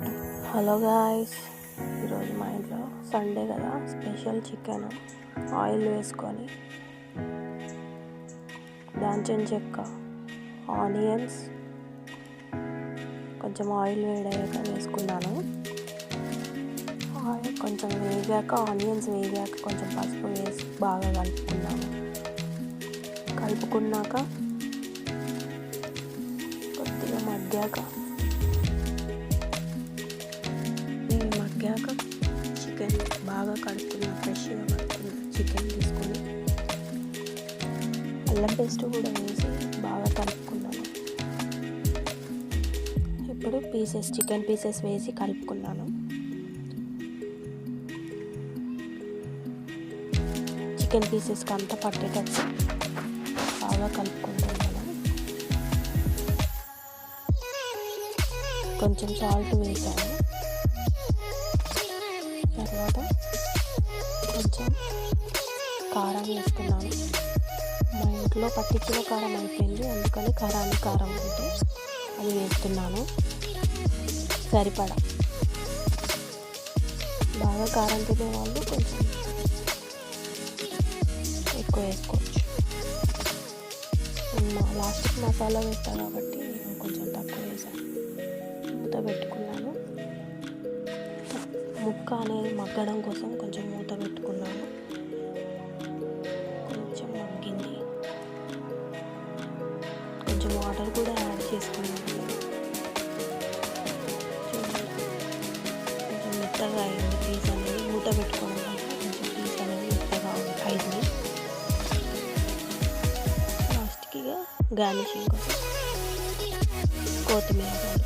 Hello guys ఈరోజు మా ఇంట్లో సండే కదా స్పెషల్ చికెన్ ఆయిల్ వేసుకొని దాల్చిన చెక్క ఆనియన్స్ కొంచెం ఆయిల్ వేడయ్యాక వేసుకున్నాను. ఆయిల్ కొంచెం వేగాక ఆనియన్స్ వేగాక కొంచెం పసుపు వేసి బాగా కలుపుకున్నాను. కలుపుకున్నాక కొద్దిగా మగ్గాక మగ్గాక చికెన్ బాగా కడుక్కున్న ఫ్రెష్గా కడుక్కున్న చికెన్ తీసుకొని అల్లం పేస్ట్ కూడా వేసి బాగా కలుపుకున్నాను. ఇప్పుడు పీసెస్ చికెన్ పీసెస్ వేసి కలుపుకున్నాను. చికెన్ పీసెస్కి అంతా పట్టేటట్టు బాగా కలుపుకుంటున్నాను. కొంచెం సాల్ట్ వేసాను. తర్వాత కొంచెం కారం వేసుకున్నాను. మా ఇంట్లో పట్టించిన కారం అయిపోయింది. అందుకని కారాన్ని కారం ఉంటే అది వేస్తున్నాను. సరిపడా. బాగా కారం తినే వాళ్ళు కొంచెం ఎక్కువ వేసుకోవచ్చు. లాస్ట్ లాస్ట్కి మసాలా వేస్తాను కాబట్టి కొంచెం తక్కువ వేసాను. మూత పెట్టుకున్నాను. ముక్క అనేది మగ్గడం కోసం కొంచెం మూత పెట్టుకున్నాను. కొంచెం మగ్గింది. కొంచెం వాటర్ కూడా యాడ్ చేసుకున్నాను. కొంచెం మెత్తగా అయింది పీస్ అనేది. మూత పెట్టుకోవడం కొంచెం పీస్ అనేది మెత్తగా అయింది. లాస్ట్కి గార్నిషింగ్ కోసం కొత్తిమీర